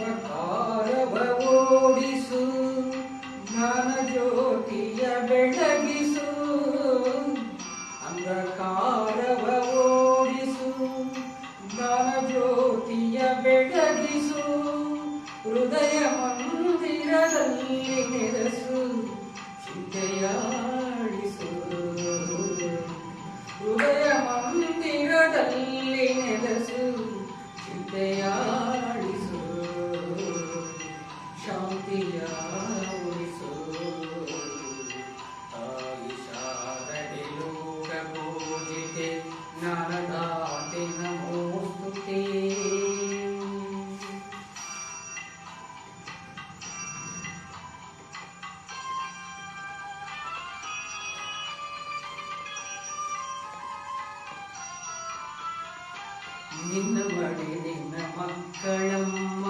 ಅಂಧಕಾರವ ಓಡಿಸು ಜ್ಞಾನ ಜ್ಯೋತಿಯ ಬೆಳಗಿಸು ಅಂಧಕಾರವ ಓಡಿಸು ಜ್ಞಾನ ಜ್ಯೋತಿಯ ಬೆಳಗಿಸು ಹೃದಯ ಮಂದಿರದಲ್ಲಿ ನೆಲೆಸು ಚಿಂತೆಯಾಡಿಸು. ज्ञानदाते नमोऽस्तु ते നിന്നവടി നിന്ന മക്കളമ്മ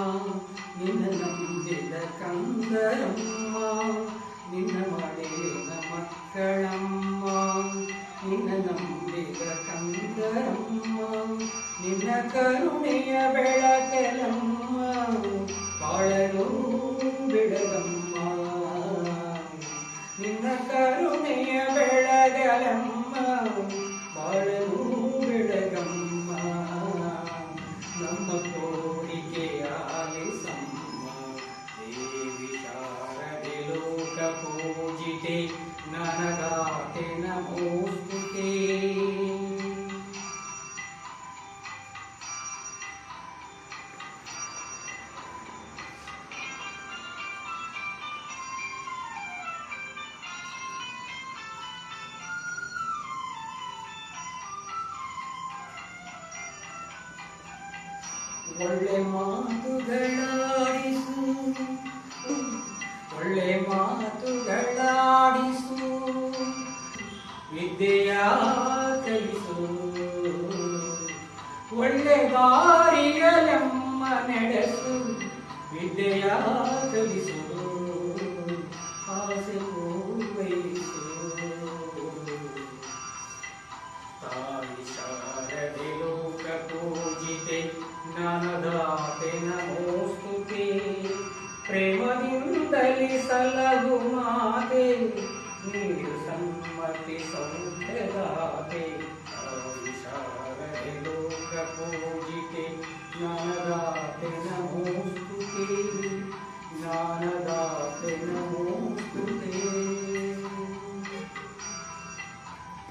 നിന്ന നമ്പിത കന്ദരമ്മ നിന്നവടി നിന്ന മക്കളമ്മ. ನಿನ್ನ ನಂಬಿದ ಕಂದರಮ್ಮ ನಿನ್ನ ಕರುಣೆಯ ಬೆಳಕಲಮ್ಮ ಬಾಳಲು ಬಿಡಲಮ್ಮ ನಿನ್ನ ಕರುಣೆಯ ಬೆಳಗಲಮ್ಮ ಬಾಳಲು ಬೆಳಗಮ್ಮ ಲೋಕ ಪೂಜಿತೆ ನನಗಾತೆ ನಮೋಸ್ತುತೆ ಒಳ್ಳೆ ಮಾತುಗಳಾಡಿಸು ವಿದ್ಯೆಯ ಕಲಿಸು ಒಳ್ಳೆ ದಾರಿಯಲೆಮ್ಮ ನಡೆಸು. ವಿದ್ಯೆಯ ಕಲಿಸು ಆಸೆ ಪೂರೈಸು. ತಾಯಿ ಶಾರದೆ ಲೋಕ नीलसम्मति सौभ्यदाते विशारदे ज्ञानदाते नमोऽस्तु ज्ञानदाते